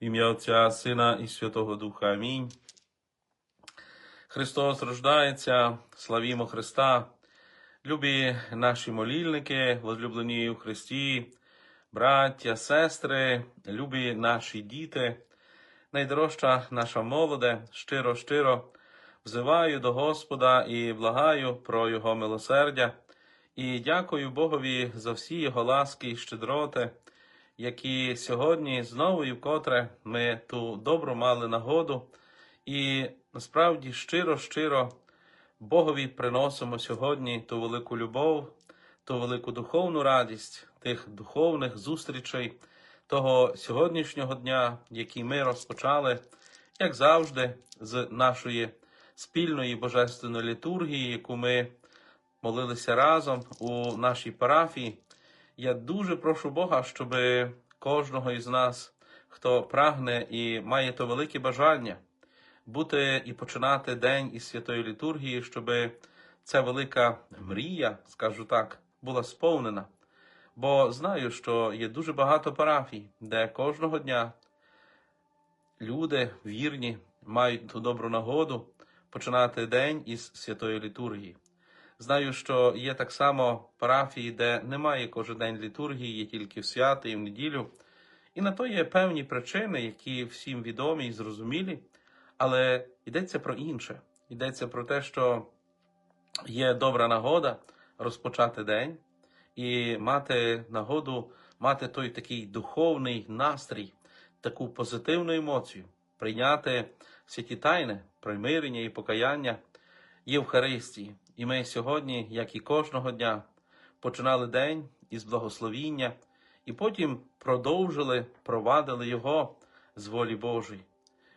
Ім'я Отця, Сина і Святого Духа. Амінь. Христос рождається, славімо Христа. Любі наші молільники, возлюблені у Христі, браття, сестри, любі наші діти, найдорожча наша молоде, щиро-щиро взиваю до Господа і благаю про Його милосердя. І дякую Богові за всі Його ласки і щедроти, які сьогодні знову і вкотре ми ту добру мали нагоду, і насправді щиро-щиро Богові приносимо сьогодні ту велику любов, ту велику духовну радість тих духовних зустрічей того сьогоднішнього дня, який ми розпочали, як завжди, з нашої спільної божественної літургії, яку ми молилися разом у нашій парафії. Я дуже прошу Бога, щоб кожного із нас, хто прагне і має то велике бажання бути і починати день із святої літургії, щоб ця велика мрія, скажу так, була сповнена. Бо знаю, що є дуже багато парафій, де кожного дня люди вірні мають ту добру нагоду починати день із святої літургії. Знаю, що є так само парафії, де немає кожен день літургії, є тільки в свято і в неділю. І на то є певні причини, які всім відомі і зрозумілі, але йдеться про інше. Йдеться про те, що є добра нагода розпочати день і мати нагоду, мати той такий духовний настрій, таку позитивну емоцію, прийняти святі тайни, примирення і покаяння Євхаристії. І ми сьогодні, як і кожного дня, починали день із благословіння, і потім продовжили, провадили його з волі Божої.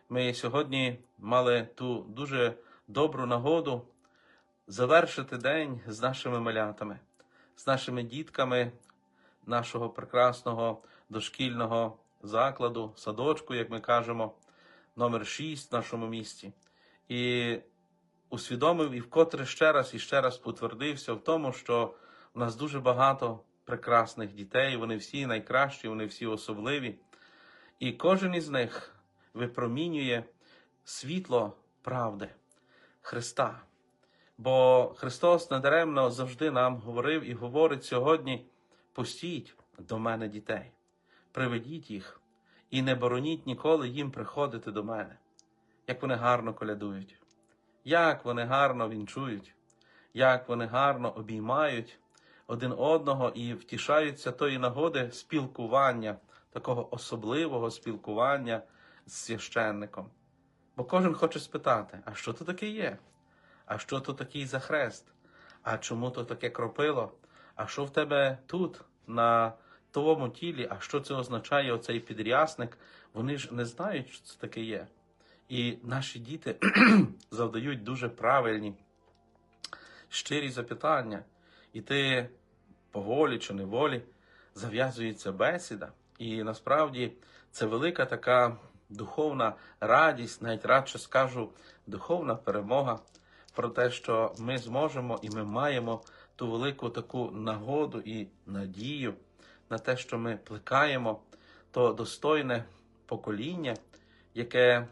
Ми сьогодні мали ту дуже добру нагоду завершити день з нашими малятами, з нашими дітками нашого прекрасного дошкільного закладу, садочку, як ми кажемо, номер 6 в нашому місті. І усвідомив і вкотре ще раз і ще раз потвердився в тому, що у нас дуже багато прекрасних дітей, вони всі найкращі, вони всі особливі. І кожен із них випромінює світло правди Христа. Бо Христос надаремно завжди нам говорив і говорить сьогодні: пустіть до мене дітей, приведіть їх і не бороніть ніколи їм приходити до мене, як вони гарно колядують, як вони гарно вінчують, як вони гарно обіймають один одного і втішаються тої нагоди спілкування, такого особливого спілкування з священником. Бо кожен хоче спитати, а що то таке є? А що то такий за хрест? А чому то таке кропило? А що в тебе тут, на твоєму тілі? А що це означає оцей підрясник? Вони ж не знають, що це таке є. І наші діти завдають дуже правильні, щирі запитання. І ти поволі чи неволі зав'язується бесіда. І насправді це велика така духовна радість, навіть радше скажу, духовна перемога про те, що ми зможемо і ми маємо ту велику таку нагоду і надію на те, що ми плекаємо то достойне покоління, яке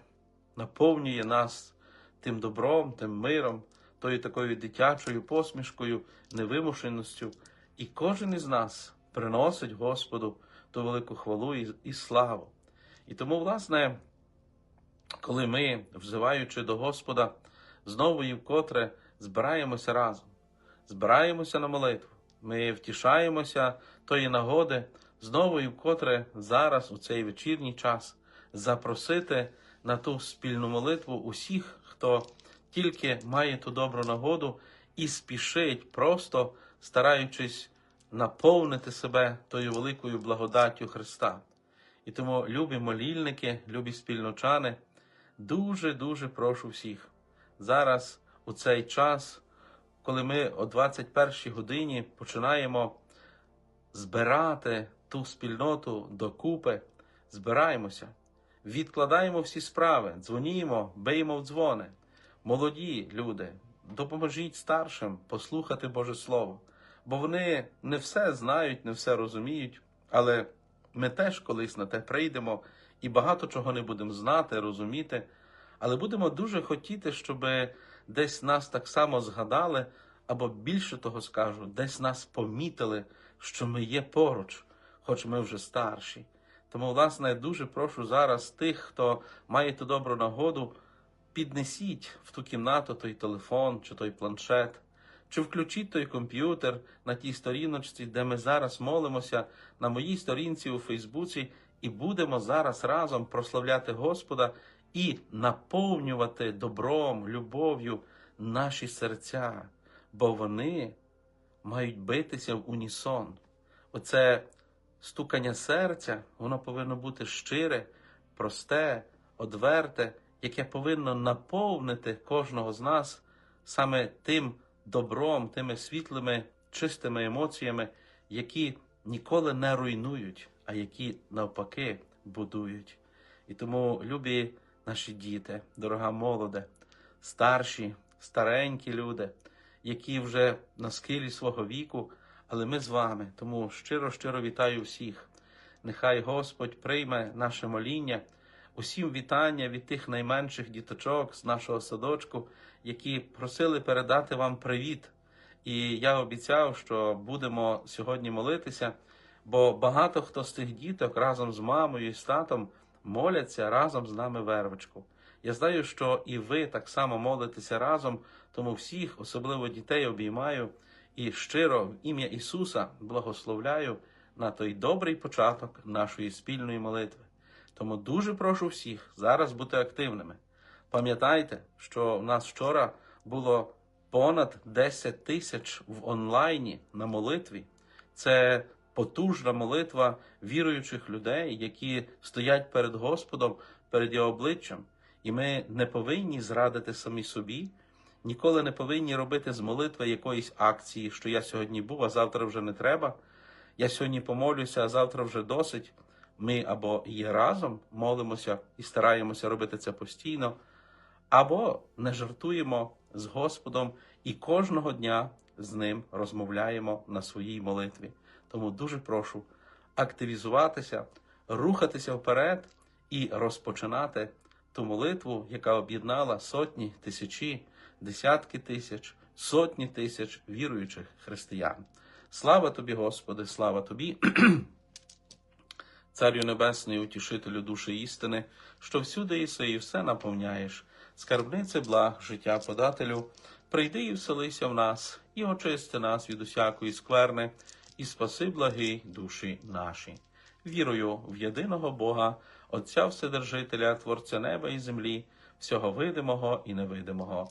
наповнює нас тим добром, тим миром, тою такою дитячою посмішкою, невимушеністю. І кожен із нас приносить Господу ту велику хвалу і, славу. І тому, власне, коли ми, взиваючи до Господа, знову і вкотре збираємося разом, збираємося на молитву, ми втішаємося тої нагоди, знову і вкотре зараз, у цей вечірній час, запросити на ту спільну молитву усіх, хто тільки має ту добру нагоду і спішить, просто стараючись наповнити себе тою великою благодаттю Христа. І тому, любі молільники, любі спільночани, дуже-дуже прошу всіх зараз, у цей час, коли ми о 21 годині починаємо збирати ту спільноту докупи, збираємося, відкладаємо всі справи, дзвонімо, биймо в дзвони. Молоді люди, допоможіть старшим послухати Боже Слово, бо вони не все знають, не все розуміють, але ми теж колись на те прийдемо і багато чого не будемо знати, розуміти, але будемо дуже хотіти, щоб десь нас так само згадали, або більше того скажу, десь нас помітили, що ми є поруч, хоч ми вже старші. Тому, власне, дуже прошу зараз тих, хто має ту добру нагоду, піднесіть в ту кімнату той телефон чи той планшет, чи включіть той комп'ютер на тій сторіночці, де ми зараз молимося, на моїй сторінці у Фейсбуці, і будемо зараз разом прославляти Господа і наповнювати добром, любов'ю наші серця, бо вони мають битися в унісон. Оце стукання серця, воно повинно бути щире, просте, одверте, яке повинно наповнити кожного з нас саме тим добром, тими світлими, чистими емоціями, які ніколи не руйнують, а які навпаки будують. І тому, любі наші діти, дорога молоде, старші, старенькі люди, які вже на схилі свого віку, але ми з вами. Тому щиро, щиро вітаю всіх. Нехай Господь прийме наше моління, усім вітання від тих найменших діточок з нашого садочку, які просили передати вам привіт. І я обіцяв, що будемо сьогодні молитися, бо багато хто з тих діток разом з мамою і з татом моляться разом з нами вервичку. Я знаю, що і ви так само молитеся разом, тому всіх, особливо дітей, обіймаю і щиро в ім'я Ісуса благословляю на той добрий початок нашої спільної молитви. Тому дуже прошу всіх зараз бути активними. Пам'ятайте, що в нас вчора було понад 10 тисяч в онлайні на молитві. Це потужна молитва віруючих людей, які стоять перед Господом, перед його обличчям. І ми не повинні зрадити самі собі, ніколи не повинні робити з молитви якоїсь акції, що я сьогодні був, а завтра вже не треба. Я сьогодні помолюся, а завтра вже досить. Ми або є разом, молимося і стараємося робити це постійно, або не жартуємо з Господом і кожного дня з ним розмовляємо на своїй молитві. Тому дуже прошу активізуватися, рухатися вперед і розпочинати ту молитву, яка об'єднала сотні, тисячі, десятки тисяч, сотні тисяч віруючих християн. Слава тобі, Господи, слава тобі. Царю Небесний, утішителю душі істини, що всюди єси і все наповняєш, скарбнице благ, життя подателю, прийди і вселися в нас, і очисти нас від усякої скверни, і спаси благи душі наші. Вірую в єдиного Бога, Отця Вседержителя, Творця неба і землі, всього видимого і невидимого,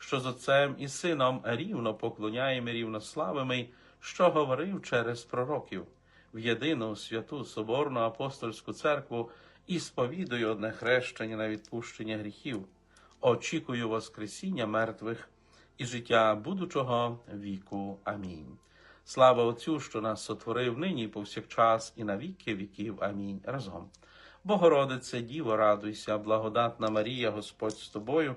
що з Отцем і Сином рівно поклоняємо і рівно славимо, що говорив через пророків, в єдину святу Соборну апостольську церкву і сповідую одне хрещення на відпущення гріхів очікую Воскресіння мертвих і життя будучого віку. Амінь. Слава Отцю, що нас сотворив нині повсякчас, і на віки віків. Амінь. Разом. Богородице, Діво, радуйся, благодатна Марія, Господь з тобою,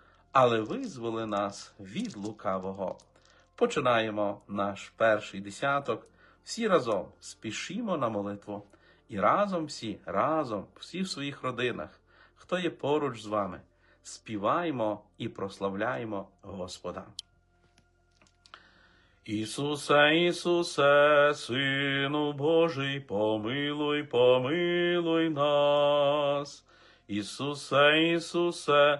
але визволи нас від лукавого. Починаємо наш перший десяток. Всі разом спішімо на молитву. І разом всі, разом, всі в своїх родинах, хто є поруч з вами, співаємо і прославляємо Господа. Ісусе, Ісусе, Сину Божий, помилуй, помилуй нас. Ісусе, Ісусе,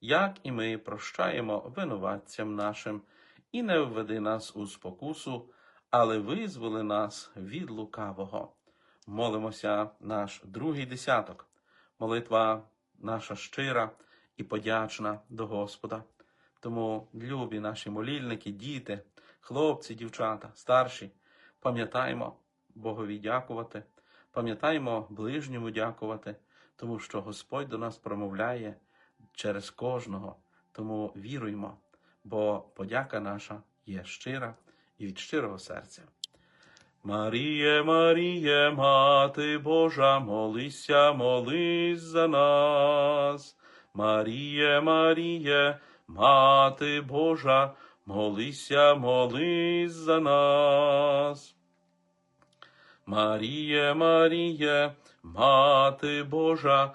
як і ми прощаємо винуватцям нашим, і не введи нас у спокусу, але визволи нас від лукавого. Молимося наш другий десяток, молитва наша щира і подячна до Господа. Тому, любі наші молільники, діти, хлопці, дівчата, старші, пам'ятаємо Богові дякувати, пам'ятаємо ближньому дякувати, тому що Господь до нас промовляє через кожного. Тому віруймо, бо подяка наша є щира і від щирого серця. Маріє, Маріє, Мати Божа, молися, молись за нас. Маріє, Маріє, Мати Божа, молися, молись за нас. Маріє, Маріє, Мати Божа,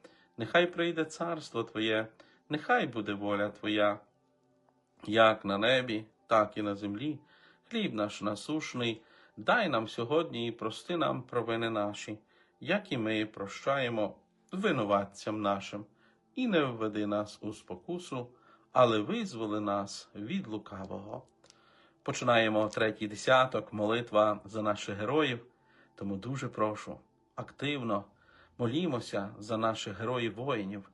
нехай прийде царство Твоє, нехай буде воля Твоя, як на небі, так і на землі. Хліб наш насушний, дай нам сьогодні і прости нам провини наші, як і ми прощаємо винуватцям нашим, і не введи нас у спокусу, але визволи нас від лукавого. Починаємо третій десяток, молитва за наших героїв. Тому дуже прошу активно молімося за наших героїв воїнів,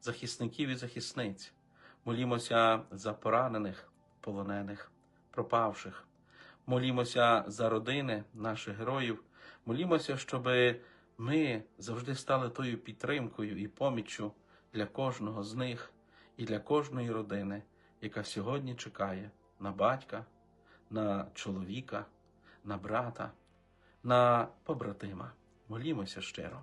захисників і захисниць. Молімося за поранених, полонених, пропавших. Молімося за родини наших героїв. Молімося, щоб ми завжди стали тою підтримкою і поміччю для кожного з них і для кожної родини, яка сьогодні чекає на батька, на чоловіка, на брата, на побратима. Молімося щиро.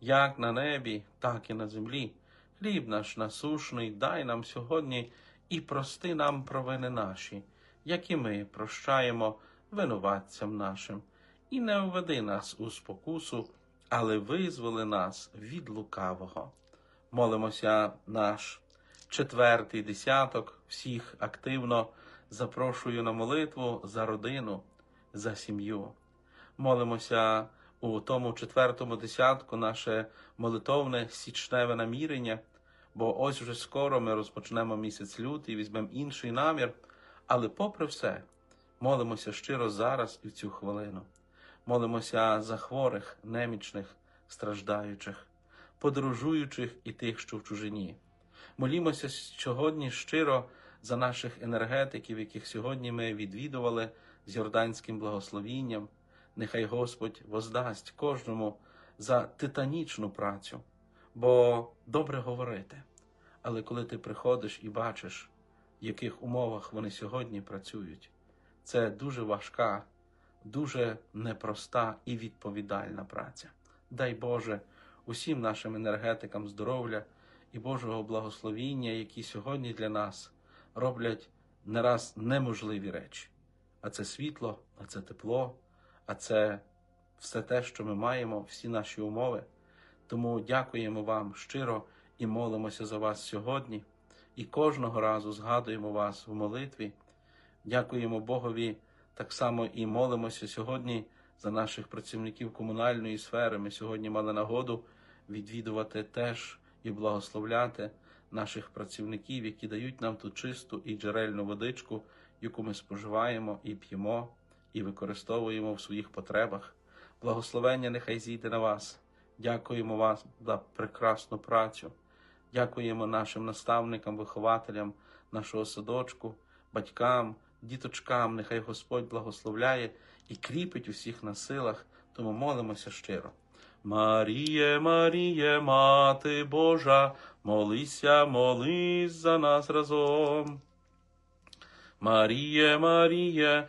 як на небі, так і на землі. Хліб наш насушний, дай нам сьогодні і прости нам провини наші, як і ми прощаємо винуватцям нашим, і не введи нас у спокусу, але визволи нас від лукавого. Молимося наш четвертий десяток, всіх активно запрошую на молитву за родину, за сім'ю. Молимося у тому четвертому десятку наше молитовне січневе намірення, бо ось вже скоро ми розпочнемо місяць лютий, візьмемо інший намір, але попри все, молимося щиро зараз і в цю хвилину. Молимося за хворих, немічних, страждаючих, подорожуючих і тих, що в чужині. Молімося сьогодні щиро за наших енергетиків, яких сьогодні ми відвідували з Йорданським благословінням. Нехай Господь воздасть кожному за титанічну працю, бо добре говорити. Але коли ти приходиш і бачиш, в яких умовах вони сьогодні працюють, це дуже важка, дуже непроста і відповідальна праця. Дай Боже усім нашим енергетикам здоров'я і Божого благословіння, які сьогодні для нас роблять не раз неможливі речі. А це світло, а це тепло, а це все те, що ми маємо, всі наші умови. Тому дякуємо вам щиро і молимося за вас сьогодні. І кожного разу згадуємо вас в молитві. Дякуємо Богові так само і молимося сьогодні за наших працівників комунальної сфери. Ми сьогодні мали нагоду відвідувати теж і благословляти наших працівників, які дають нам ту чисту і джерельну водичку, яку ми споживаємо і п'ємо, і використовуємо в своїх потребах. Благословення нехай зійде на вас. Дякуємо вам за прекрасну працю. Дякуємо нашим наставникам, вихователям нашого садочку, батькам, діточкам. Нехай Господь благословляє і кріпить усіх на силах, тому молимося щиро. Маріє, Маріє, Мати Божа, молися, молись за нас разом. Маріє, Маріє,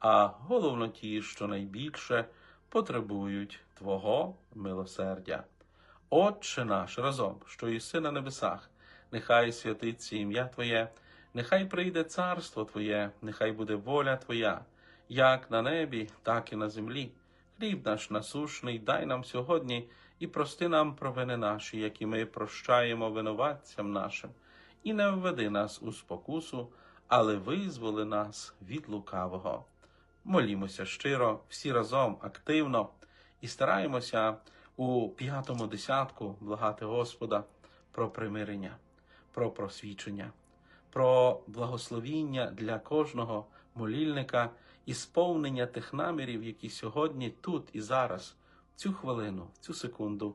а головно ті, що найбільше потребують Твого милосердя. Отче наш разом, що єси на небесах, нехай святиться ім'я Твоє, нехай прийде царство Твоє, нехай буде воля Твоя, як на небі, так і на землі. Хліб наш насушний, дай нам сьогодні і прости нам провини наші, які ми прощаємо винуватцям нашим, і не введи нас у спокусу, але визволи нас від лукавого. Молімося щиро, всі разом активно і стараємося у п'ятому десятку благати Господа про примирення, про просвічення, про благословіння для кожного молільника і сповнення тих намірів, які сьогодні тут і зараз, в цю хвилину, в цю секунду,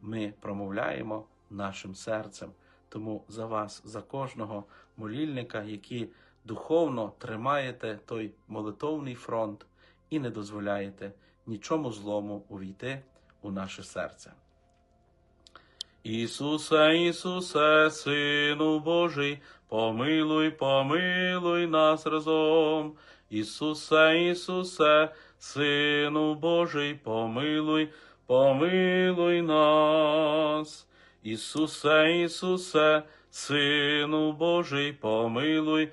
ми промовляємо нашим серцем. Тому за вас, за кожного молільника, які духовно тримаєте той молитовний фронт і не дозволяєте нічому злому увійти у наше серце. Ісусе, Ісусе, Сину Божий, помилуй, помилуй нас разом. Ісусе, Ісусе, Сину Божий, помилуй, помилуй нас. Ісусе, Ісусе, Сину Божий, помилуй,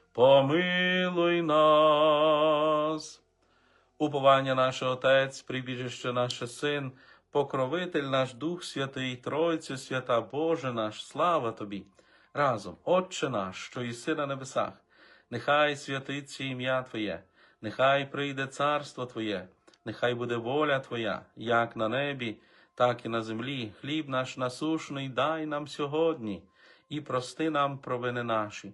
помилуй нас. Уповання наше Отець, прибіжище наше Син, покровитель наш Дух Святий, Тройцю свята Боже наш, слава Тобі. Разом, Отче наш, що єси на небесах, нехай святиться ім'я Твоє, нехай прийде царство Твоє, нехай буде воля Твоя, як на небі, так і на землі. Хліб наш насушний дай нам сьогодні, і прости нам провини наші,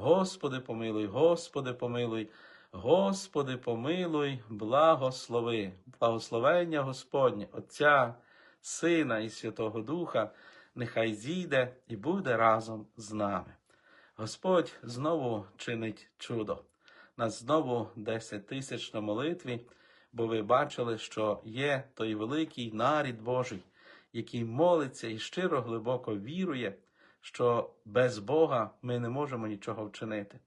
Господи, помилуй, Господи, помилуй, Господи, помилуй, благослови, благословення Господнє, Отця, Сина і Святого Духа, нехай зійде і буде разом з нами. Господь знову чинить чудо. Нас знову 10 тисяч на молитві, бо ви бачили, що є той великий нарід Божий, який молиться і щиро глибоко вірує, що без Бога ми не можемо нічого вчинити.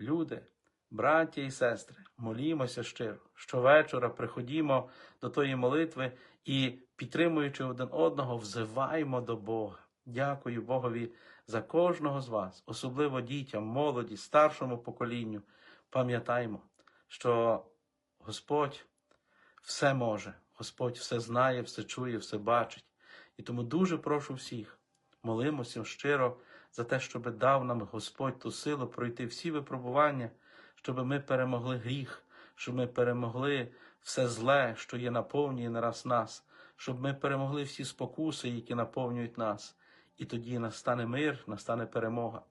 Люди, браття і сестри, молімося щиро. Щовечора приходімо до тої молитви і, підтримуючи один одного, взиваємо до Бога. Дякую Богові за кожного з вас, особливо дітям, молоді, старшому поколінню. Пам'ятаймо, що Господь все може, Господь все знає, все чує, все бачить. І тому дуже прошу всіх, молимося щиро за те, щоб дав нам Господь ту силу пройти всі випробування, щоб ми перемогли гріх, щоб ми перемогли все зле, що є наповнює нараз нас, щоб ми перемогли всі спокуси, які наповнюють нас. І тоді настане мир, настане перемога.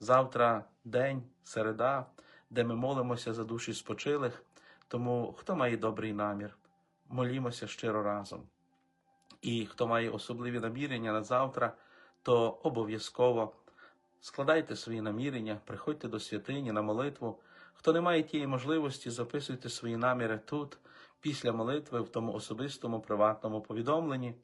Завтра день, середа, де ми молимося за душі спочилих. Тому хто має добрий намір, молімося щиро разом. І хто має особливі намірення на завтра, то обов'язково складайте свої намірення, приходьте до святині на молитву. Хто не має тієї можливості, записуйте свої наміри тут, після молитви, в тому особистому приватному повідомленні.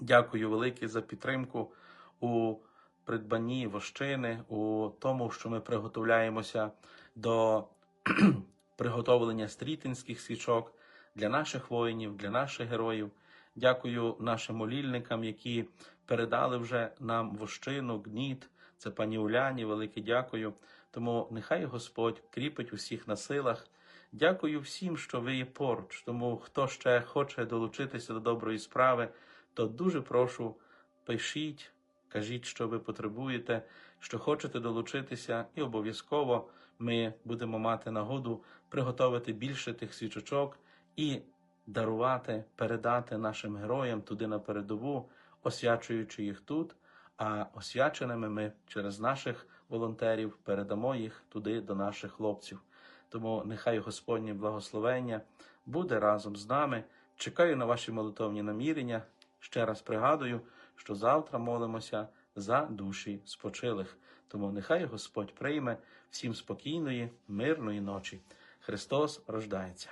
Дякую велике за підтримку у придбанні вощини, у тому, що ми приготовляємося до приготовлення стрітинських свічок для наших воїнів, для наших героїв. Дякую нашим молільникам, які передали вже нам вощину, гніт. Це пані Уляні, велике дякую. Тому нехай Господь кріпить усіх на силах. Дякую всім, що ви є поруч. Тому хто ще хоче долучитися до доброї справи, то дуже прошу, пишіть, кажіть, що ви потребуєте, що хочете долучитися, і обов'язково ми будемо мати нагоду приготувати більше тих свічочок і дарувати, передати нашим героям туди на передову, освячуючи їх тут. А освяченими ми через наших волонтерів передамо їх туди до наших хлопців. Тому нехай Господнє благословення буде разом з нами. Чекаю на ваші молитовні намірення. Ще раз пригадую, що завтра молимося за душі спочилих. Тому нехай Господь прийме всім спокійної, мирної ночі. Христос рождається.